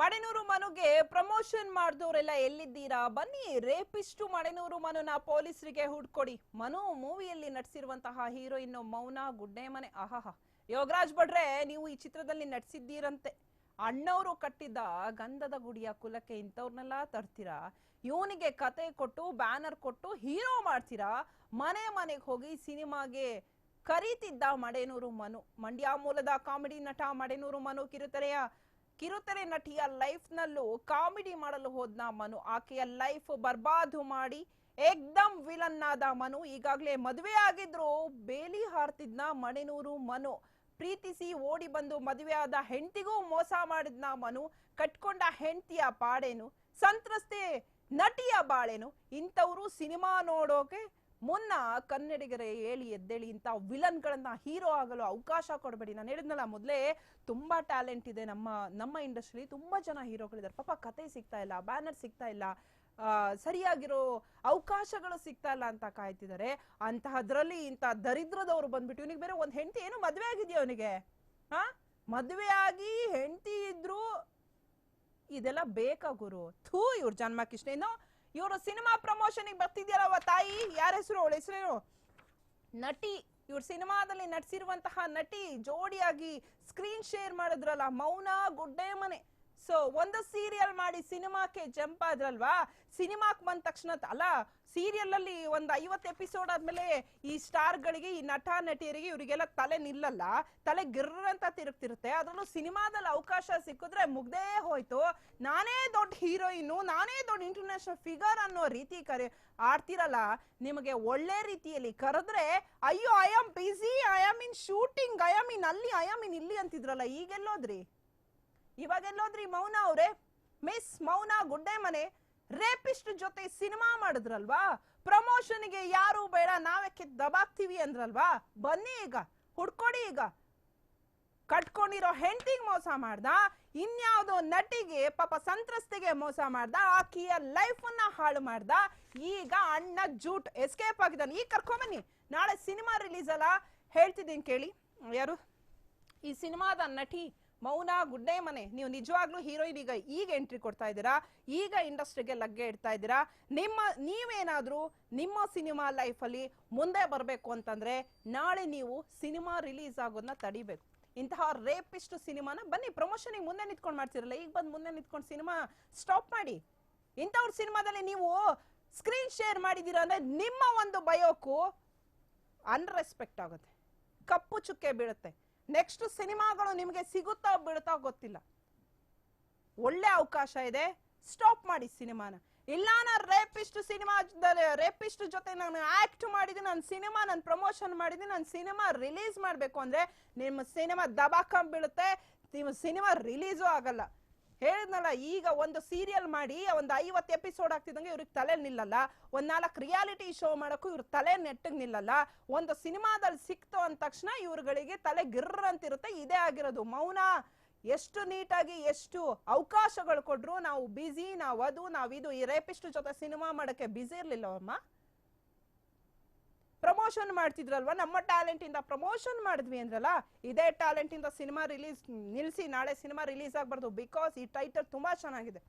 Madenur ಮನುಗೆ promotion ಮಾಡಿದವರೆಲ್ಲ ಎಲ್ಲಿದ್ದೀರಾ? ಬನ್ನಿ, ರೇಪಿಸ್ಟು ಮಡೆನೂರು ಮನುನ ಪೊಲೀಸರಿಗೆ ಹುಡ್ಕೊಡಿ. ಮನು ಮೂವಿಯಲ್ಲಿ ನಟಿಸಿರುವಂತಹ ಹೀರೋಯಿನ್ ಮೌನ ಗುಡ್ಡೆ ಮನೆ ಆಹಾಹಾ. ಯೋಗರಾಜ್ ಬಡ್ರೆ ನೀವು ಈ ಚಿತ್ರದಲ್ಲಿ ನಟಿಸಿದ್ದೀರಂತೆ ಅಣ್ಣವರು ಕಟ್ಟಿದ್ದ ಗಂಧದ ಗುಡಿಯ ಕುಲಕ್ಕೆ ಇಂಥವ್ರನ್ನೆಲ್ಲ ತರ್ತೀರಾ? ಇವನಿಗೆ ಕತೆ ಕೊಟ್ಟು, ಬ್ಯಾನರ್ ಕೊಟ್ಟು ಹೀರೋ ಮಾಡ್ತೀರಾ? ಮನೆ ಮನೆಗೆ ಹೋಗಿ ಸಿನಿಮಾಗೆ ಕರೀತಿದ್ದ ಮಡೆನೂರು ಮನು. ಮಂಡ್ಯ ಮೂಲದ ಕಾಮಿಡಿ ನಟ ಮಡೆನೂರು ಮನು ಕಿರುತೆರೆಯ ಕಿರುತೆರೆ ನಟಿಯ ಲೈಫ್ ನಲ್ಲೂ ಕಾಮಿಡಿ ಮಾಡಲು ಹೋದ್ನ ಮನು. ಆಕೆಯ ಲೈಫ್ ಬರ್ಬಾದು ಮಾಡಿ ಏಕ್ದಮ್ ವಿಲನ್ ಆದ ಮನು. ಈಗಾಗಲೇ ಮದುವೆ ಆಗಿದ್ರು ಬೇಲಿ ಹಾರ್ತಿದ್ನ ಮಣೆನೂರು ಮನು. ಪ್ರೀತಿಸಿ ಓಡಿ ಬಂದು ಮದುವೆ ಆದ ಹೆಂಡತಿಗೂ ಮೋಸ ಮಾಡಿದ್ನ ಮನು. ಕಟ್ಕೊಂಡ ಹೆಂಡತಿಯ ಪಾಡೇನು. ಸಂತ್ರಸ್ತೆ ನಟಿಯ ಬಾಳೇನು. ಇಂಥವ್ರು ಸಿನಿಮಾ ನೋಡೋಕೆ ಮುನ್ನ ಕನ್ನಡಿಗರೇ ಹೇಳಿ ಎದ್ದೇಳಿ ಇಂಥ ವಿಲನ್ಗಳನ್ನ ಹೀರೋ ಆಗಲು ಅವಕಾಶ ಕೊಡಬೇಡಿ. ನಾನು ಹೇಳಿದ್ನಲ್ಲ ಮೊದಲೇ ತುಂಬಾ ಟ್ಯಾಲೆಂಟ್ ಇದೆ ನಮ್ಮ ನಮ್ಮ ಇಂಡಸ್ಟ್ರಿ ತುಂಬಾ ಜನ ಹೀರೋಗಳಿದ್ದಾರೆ. ಪಾಪ ಕತೆ ಸಿಗ್ತಾ ಇಲ್ಲ, ಬ್ಯಾನರ್ ಸಿಗ್ತಾ ಇಲ್ಲ ಸರಿಯಾಗಿರೋ ಅವಕಾಶಗಳು ಸಿಗ್ತಾ ಇಲ್ಲ ಅಂತ ಕಾಯ್ತಿದ್ದಾರೆ. ಅಂತಹದ್ರಲ್ಲಿ ಇಂಥ ದರಿದ್ರದವ್ರು ಬಂದ್ಬಿಟ್ಟು ಇವನಿಗೆ ಬೇರೆ ಒಂದು ಹೆಂಡತಿ ಏನು ಮದುವೆ ಆಗಿದೆಯಾ ಅವನಿಗೆ? ಹಾ ಮದುವೆ ಆಗಿ ಹೆಂಡತಿ ಇದ್ರು ಇದೆಲ್ಲ ಬೇಕಾ ಗುರು? ಥೂ ಇವ್ರ ಜನ್ಮಕ್ಕಿಷ್ಟ. ಇನ್ನು ಇವರು ಸಿನಿಮಾ ಪ್ರಮೋಷನ್ಗೆ ಬರ್ತಿದ್ಯಾರವ ತಾಯಿ? ಯಾರ ಹೆಸರು? ಅವಳ ಹೆಸರೇನು? ನಟಿ. ಇವ್ರ ಸಿನಿಮಾದಲ್ಲಿ ನಟಿಸಿರುವಂತಹ ನಟಿ ಜೋಡಿಯಾಗಿ ಸ್ಕ್ರೀನ್ ಶೇರ್ ಮಾಡಿದ್ರಲ್ಲ ಮೌನ ಗುಡ್ಡೆ ಮನೆ ಸೊ ಒಂದು ಸೀರಿಯಲ್ ಮಾಡಿ ಸಿನಿಮಾಕ್ಕೆ ಜಂಪ್ ಆದ್ರಲ್ವಾ? ಸಿನಿಮಾಕ್ ಬಂದ ತಕ್ಷಣ ಅಲ್ಲ ಸೀರಿಯಲ್ ಅಲ್ಲಿ ಒಂದ್ ಐವತ್ತು ಎಪಿಸೋಡ್ ಆದ್ಮೇಲೆ ಈ ಸ್ಟಾರ್ ಗಳಿಗೆ ಈ ನಟ, ನಟಿಯರಿಗೆ ಇವರಿಗೆಲ್ಲ ತಲೆ ನಿಲ್ಲಲ್ಲ. ತಲೆ ಗಿರ್ರ ಅಂತ ತಿರುಗ್ತಿರುತ್ತೆ. ಅದ್ರಲ್ಲೂ ಸಿನಿಮಾದಲ್ಲಿ ಅವಕಾಶ ಸಿಕ್ಕಿದ್ರೆ ಮುಗ್ದೇ ಹೋಯ್ತು. ನಾನೇ ದೊಡ್ಡ ಹೀರೋಯಿನ್ ನಾನೇ ದೊಡ್ಡ ಇಂಟರ್ನ್ಯಾಷನಲ್ ಫಿಗರ್ ಅನ್ನೋ ರೀತಿ ಕರೆ ಆಡ್ತಿರಲ್ಲ. ನಿಮಗೆ ಒಳ್ಳೆ ರೀತಿಯಲ್ಲಿ ಕರೆದ್ರೆ, ಅಯ್ಯೋ I am busy I am in shooting I am in ಅಲ್ಲಿ ಐ ಆಮ್ ಇನ್ ಇಲ್ಲಿ ಅಂತಿದ್ರಲ್ಲ, ಈಗೆಲ್ಲೋದ್ರಿ? ಇವಾಗ ಎಲ್ಲೋದ್ರಿ ಮೌನ ಅವ್ರೆ? ಮಿಸ್ ಮೌನ, ಗುಡ್ಡೆ ಮನೆ ರೇಪಿಸ್ಟ್ ಜೊತೆ ಸಿನಿಮಾ ಮಾಡಿದ್ರಲ್ವಾ? ಪ್ರಮೋಷನ್ಗೆ ಯಾರು ಬೇಡ ನಾವಕ್ಕೆ ದಬಾಕ್ತಿವಿ ಅಂದ್ರಲ್ವಾ? ಬನ್ನಿ ಈಗ, ಹುಡ್ಕೊಡಿ ಈಗ. ಕಟ್ಕೊಂಡಿರೋ ಹೆಂಡತಿಗೆ ಮೋಸ ಮಾಡ್ದ? ಇನ್ಯಾವುದೋ ನಟಿಗೆ, ಪಾಪ ಸಂತ್ರಸ್ತೆಗೆ ಮೋಸ ಮಾಡ್ದ? ಆಕೆಯ ಲೈಫ್ ಅನ್ನ ಹಾಳು ಮಾಡ್ದ? ಈಗ ಅಣ್ಣ ಜೂಟ್ ಎಸ್ಕೇಪ್ ಆಗಿದ್ದಾನೆ. ಈಗ ಕರ್ಕೊಂಬನ್ನಿ ನಾಳೆ ಸಿನಿಮಾ ರಿಲೀಸ್ ಅಲ್ಲ? ಹೇಳ್ತಿದ್ದೀನಿ ಕೇಳಿ. ಯಾರು? ಈ ಸಿನಿಮಾದ ನಟಿ ಮೌನ ಗುಡ್ಡೆ ಮನೆ. ನೀವು ನಿಜವಾಗ್ಲೂ ಹೀರೋಯಿನ್ ಈಗ ಈಗ ಎಂಟ್ರಿ ಕೊಡ್ತಾ ಇದ್ದೀರಾ? ಈಗ ಇಂಡಸ್ಟ್ರಿಗೆ ಲಗ್ಗೆ ಇಡ್ತಾ ಇದ್ದೀರಾ? ನಿಮ್ಮ, ನೀವೇನಾದ್ರೂ ನಿಮ್ಮ ಸಿನಿಮಾ ಲೈಫಲ್ಲಿ ಮುಂದೆ ಬರಬೇಕು ಅಂತಂದ್ರೆ ನಾಳೆ ನೀವು ಸಿನಿಮಾ ರಿಲೀಸ್ ಆಗೋದನ್ನ ತಡಿಬೇಕು. ಇಂತಹ ರೇಪಿಸ್ಟ್ ಸಿನಿಮಾನ ಬನ್ನಿ ಪ್ರಮೋಷನ್ ಮುಂದೆ ನಿಂತ್ಕೊಂಡು ಮಾಡ್ತಿರಲ್ಲ, ಈಗ ಬಂದು ಮುಂದೆ ನಿಂತ್ಕೊಂಡು ಸಿನಿಮಾ ಸ್ಟಾಪ್ ಮಾಡಿ. ಇಂಥವ್ರ ಸಿನಿಮಾದಲ್ಲಿ ನೀವು ಸ್ಕ್ರೀನ್ ಶೇರ್ ಮಾಡಿದೀರ ಅಂದ್ರೆ ನಿಮ್ಮ ಒಂದು ಬಯೋಕು ಅನ್ರೆಸ್ಪೆಕ್ಟ್ ಆಗುತ್ತೆ. ಕಪ್ಪು ಚುಕ್ಕೆ ಬೀಳುತ್ತೆ. ನೆಕ್ಸ್ಟ್ ಸಿನಿಮಾಗಳು ನಿಮಗೆ ಸಿಗುತ್ತಾ ಬಿಡುತ್ತಾ ಗೊತ್ತಿಲ್ಲ. ಒಳ್ಳೆ ಅವಕಾಶ ಇದೆ. ಸ್ಟಾಪ್ ಮಾಡಿ ಸಿನಿಮಾನ. ಇಲ್ಲ ನಾನು ರೇಪಿಸ್ಟ್ ಸಿನಿಮಾ ರೇಪಿಸ್ಟ್ ಜೊತೆ ನಾನು ಆಕ್ಟ್ ಮಾಡಿದ್ದೀನಿ ನನ್ನ ಸಿನಿಮಾ ನಾನು ಪ್ರಮೋಷನ್ ಮಾಡಿದ್ದೀನಿ ನನ್ನ ಸಿನಿಮಾ ರಿಲೀಸ್ ಮಾಡಬೇಕು ಅಂದ್ರೆ ನಿಮ್ಮ ಸಿನಿಮಾ ದಬಾಕಂಬ್ ಬೀಳುತ್ತೆ ನಿಮ್ಮ ಸಿನಿಮಾ ರಿಲೀಸೂ ಆಗಲ್ಲ. ಹೇಳಿದ್ನಲ್ಲ, ಈಗ ಒಂದು ಸೀರಿಯಲ್ ಮಾಡಿ, ಒಂದು ಐವತ್ತು ಎಪಿಸೋಡ್ ಆಗ್ತಿದ್ದಂಗೆ ಇವ್ರಿಗೆ ತಲೆ ನಿಲ್ಲಲ್ಲ. ಒಂದ್ ನಾಲ್ಕು ರಿಯಾಲಿಟಿ ಶೋ ಮಾಡೋಕ್ಕೂ ಇವ್ರ ತಲೆ ನೆಟ್ಟಗ್ ನಿಲ್ಲಲ್ಲ. ಒಂದು ಸಿನಿಮಾದಲ್ಲಿ ಸಿಕ್ತು ಅಂದ ತಕ್ಷಣ ಇವ್ರುಗಳಿಗೆ ತಲೆ ಗಿರ್ರ ಅಂತಿರುತ್ತೆ ಇದೇ ಆಗಿರೋದು. ಮೌನ, ಎಷ್ಟು ನೀಟಾಗಿ, ಎಷ್ಟು ಅವಕಾಶಗಳು ಕೊಟ್ರು ನಾವು ಬ್ಯುಸಿ ನಾವು ಅದು, ನಾವು ಇದು. ಈ ರೇಪಿಸ್ಟ್ ಜೊತೆ ಸಿನಿಮಾ ಮಾಡಕ್ಕೆ ಇರಲಿಲ್ಲ ಇರ್ಲಿಲ್ಲವಮ್ಮ? ಪ್ರಮೋಷನ್ ಮಾಡ್ತಿದ್ರಲ್ವಾ? ನಮ್ಮ ಟ್ಯಾಲೆಂಟ್ ಇಂದ ಪ್ರಮೋಷನ್ ಮಾಡಿದ್ವಿ ಅಂದ್ರಲ್ಲ, ಇದೇ ಟ್ಯಾಲೆಂಟ್ ಇಂದ ಸಿನಿಮಾ ರಿಲೀಸ್, ನಿಲ್ಸಿ ನಾಳೆ ಸಿನಿಮಾ ರಿಲೀಸ್ ಆಗ್ಬಾರ್ದು, ಬಿಕಾಸ್ ಈ ಟೈಟಲ್ ತುಂಬಾ ಚೆನ್ನಾಗಿದೆ.